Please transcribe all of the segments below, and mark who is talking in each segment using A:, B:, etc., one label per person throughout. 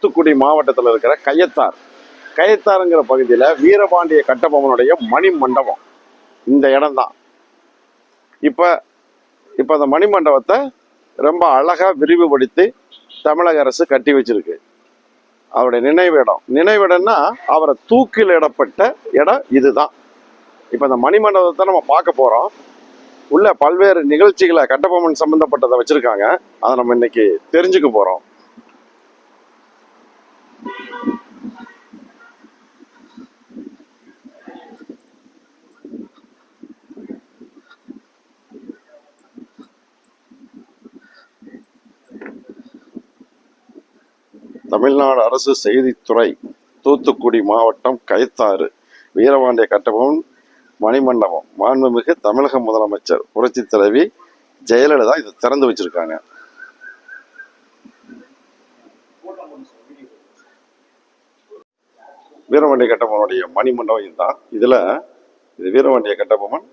A: தூத்துக்குடி மாவட்டத்தில் இருக்கிற கையத்தார். கையத்தாருங்கிற பகுதியில் வீரபாண்டிய கட்டபொம்மனுடைய மணி மண்டபம் இந்த இடம்தான். இப்போ இப்போ அந்த மணி மண்டபத்தை ரொம்ப அழகாக விரிவுபடுத்தி தமிழக அரசு கட்டி வச்சிருக்கு. அவருடைய நினைவிடம் நினைவிடம்னா அவரை தூக்கில் இடப்பட்ட இடம் இதுதான். இப்போ இந்த மணிமண்டபத்தை நம்ம பார்க்க போகிறோம் உள்ள பல்வேறு நிகழ்ச்சிகளை கட்டபொம்மன் சம்மந்தப்பட்டதை வச்சுருக்காங்க. அதை நம்ம இன்னைக்கு தெரிஞ்சுக்க போகிறோம் தமிழ்நாடு அரசு செய்தித்துறை தூத்துக்குடி மாவட்டம் கைத்தாறு வீரபாண்டிய கட்டபொம்மன் மணிமண்டபம் மாண்புமிகு தமிழக முதலமைச்சர் புரட்சி தலைவி ஜெயலலிதா இதை திறந்து வச்சிருக்காங்க. வீரவாண்டிய கட்டபொம்மனுடைய மணிமண்டபம் இதுதான். இதில் இது வீரவாண்டிய கட்டபொம்மன்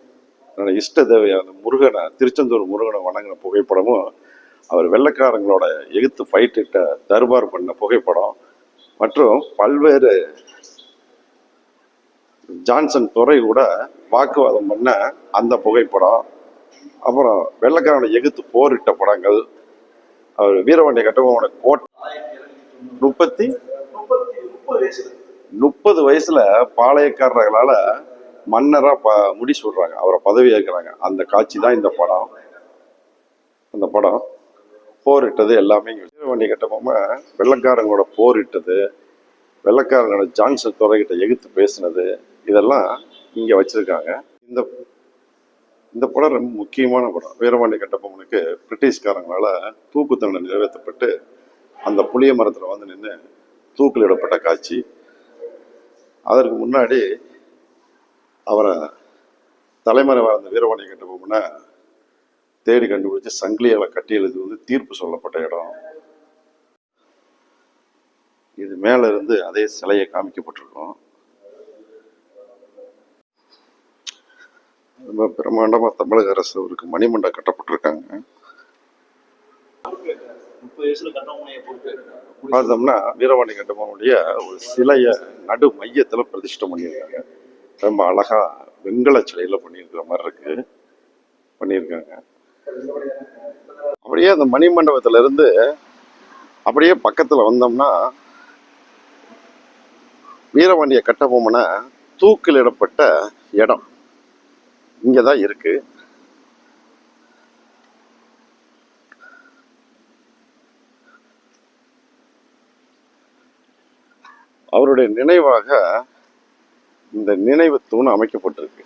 A: என்னோட இஷ்ட தேவையான முருகனை திருச்செந்தூர் முருகனை வணங்கின புகைப்படமும் அவர் வெள்ளக்காரங்களோட எகுத்து ஃபைட் தர்பார் பண்ண புகைப்படம் மற்றும் பல்வேறு ஜான்சன் துறை கூட வாக்குவாதம் பண்ண அந்த புகைப்படம் அப்புறம் வெள்ளக்காரனை எகுத்து போரிட்ட படங்கள் அவர் வீரவாண்டிய கட்டபொம்மனோட கோட் முப்பத்தி முப்பது முப்பது வயசுல பாளையக்காரர்களால மன்னரா ப முடி சொல்றாங்க அவரை பதவி ஏற்கிறாங்க. அந்த காட்சி தான் இந்த படம். அந்த படம் போரிட்டது எல்லாமே வண்டி கட்டமாம வெள்ளக்காரங்களோட போரிட்டது வெள்ளக்காரங்களோட ஜான்சன் துறைகிட்ட எகுத்து பேசினது இதெல்லாம் இங்க வச்சிருக்காங்க. இந்த இந்த படம் ரொம்ப முக்கியமான படம். வீரபாண்டி கட்டபொம்மனுக்கு பிரிட்டிஷ்காரங்களால தூக்கு தண்டனை நிறைவேற்றப்பட்டு அந்த புளிய மரத்தில் வந்து நின்று தூக்கிலிடப்பட்ட காட்சி. அதற்கு முன்னாடி அவரை தலைமறைவாக இருந்த வீரபாண்டிய கட்டபொம்மனை தேடி கண்டுபிடிச்சு சங்கிலியால் கட்டி எழுதி வந்து தீர்ப்பு சொல்லப்பட்ட இடம். இது மேலே இருந்து அதே சிலையை காமிக்கப்பட்டிருக்கும். ரொம்ப பிரம்மாண்டமாக தமிழக அரசு அவருக்கு மணிமண்டம் கட்டப்பட்டிருக்காங்க.
B: முப்பது வயசுல
A: பார்த்தோம்னா வீரவாணி கட்டபொம்மனுடைய ஒரு சிலையை நடு மையத்துல பிரதிஷ்டை பண்ணியிருக்காங்க. ரொம்ப அழகா வெண்கல சிலையில பண்ணியிருக்கிற மாதிரி இருக்கு. பண்ணியிருக்காங்க. அப்படியே அந்த மணிமண்டபத்துல இருந்து அப்படியே பக்கத்துல வந்தோம்னா வீரவாணிய கட்டபொம்மனை தூக்கிலிடப்பட்ட இடம் இங்கதான் இருக்கு. அவருடைய நினைவாக இந்த நினைவு தூண் அமைக்கப்பட்டிருக்கு.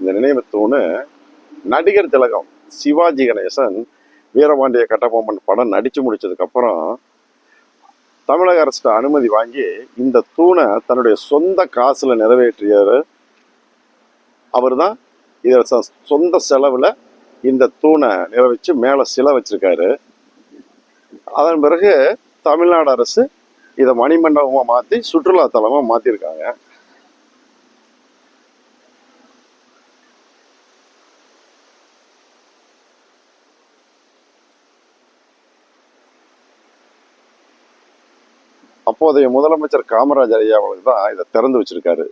A: இந்த நினைவு தூணு நடிகர் திலகம் சிவாஜி கணேசன் வீரபாண்டிய கட்டபொம்மன் படம் நடித்து முடிச்சதுக்கப்புறம் தமிழக அரசு அனுமதி வாங்கி இந்த தூணை தன்னுடைய சொந்த காசில் நிறைவேற்றியவர் அவர் தான் இதை சொந்த செலவில் இந்த தூணை நிறைவேற்றி மேலே சிலை வச்சுருக்காரு. அதன் பிறகு தமிழ்நாடு அரசு இதை மணிமண்டபமா மாத்தி சுற்றுலா தலமா மாத்திருக்காங்க. அப்போதைய முதலமைச்சர் காமராஜர் ஐயா அவர்களுக்கு தான் இதை திறந்து வச்சிருக்காரு.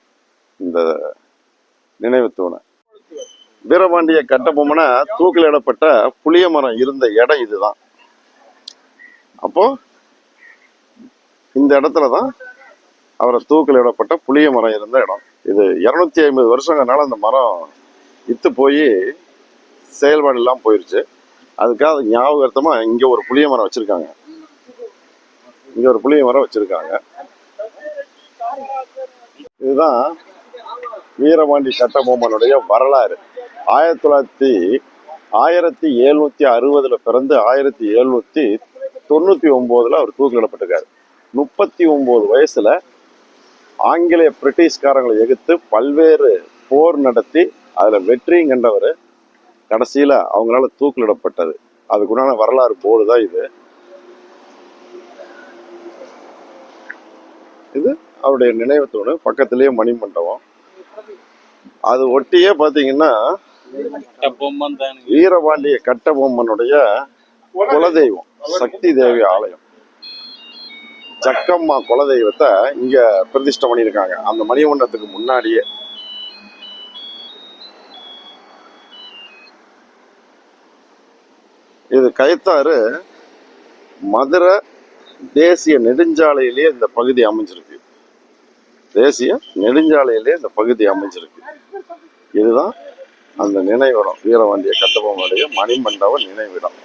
A: இந்த நினைவு தூணை. வீரபாண்டிய கட்டபொம்மனை தூக்கிலிடப்பட்ட புளிய மரம் இருந்த இடம் இதுதான். அப்போ இந்த இடத்துல தான் அவரை தூக்கிலிடப்பட்ட புளிய மரம் இருந்த இடம். இது இரநூத்தி ஐம்பது வருஷங்கனால அந்த மரம் இத்து போய் செயல்பாடு இல்லாமல் போயிருச்சு. அதுக்காக ஞாபகார்த்தமா இங்க ஒரு புளிய மரம் வச்சிருக்காங்க. இங்க ஒரு புளிய மரம் வச்சிருக்காங்க. இதுதான் வீரபாண்டி சட்டபொம்மனுடைய வரலாறு. ஆயிரத்தி தொள்ளாயிரத்தி ஆயிரத்தி எழுநூத்தி அறுபதுல பிறந்து ஆயிரத்தி எழுநூத்தி தொண்ணூத்தி ஒம்போதில் அவர் தூக்கிலிடப்பட்டிருக்காரு. முப்பத்தி ஒன்பது வயசுல ஆங்கிலேய பிரிட்டிஷ்காரங்களை எதிர்த்து பல்வேறு போர் நடத்தி அதுல வெற்றியும் கண்டவர் கடைசியில அவங்களால தூக்கிலிடப்பட்டது. அதுக்குண்டான வரலாறு போர்டு தான் இது. இது அவருடைய நினைவு தூணு பக்கத்திலேயே மணிமண்டபம். அது ஒட்டியே
B: தானுங்க
A: வீரபாண்டிய கட்டபொம்மனுடைய குலதெய்வம் சக்தி தேவி ஆலயம். ஜக்கம்மா குலதெய்வத்தை இங்க பிரதிஷ்டை பண்ணியிருக்காங்க. அந்த மணிமண்டபத்துக்கு முன்னாடியே. இது கைத்தாறு மதுரை தேசிய நெடுஞ்சாலையிலேயே இந்த பகுதி அமைஞ்சிருக்கு. தேசிய நெடுஞ்சாலையிலேயே இந்த பகுதி அமைஞ்சிருக்கு. இதுதான் அந்த நினைவிடம். வீரவாண்டிய கட்டபொம்மனுடைய மணிமண்டப நினைவிடம்.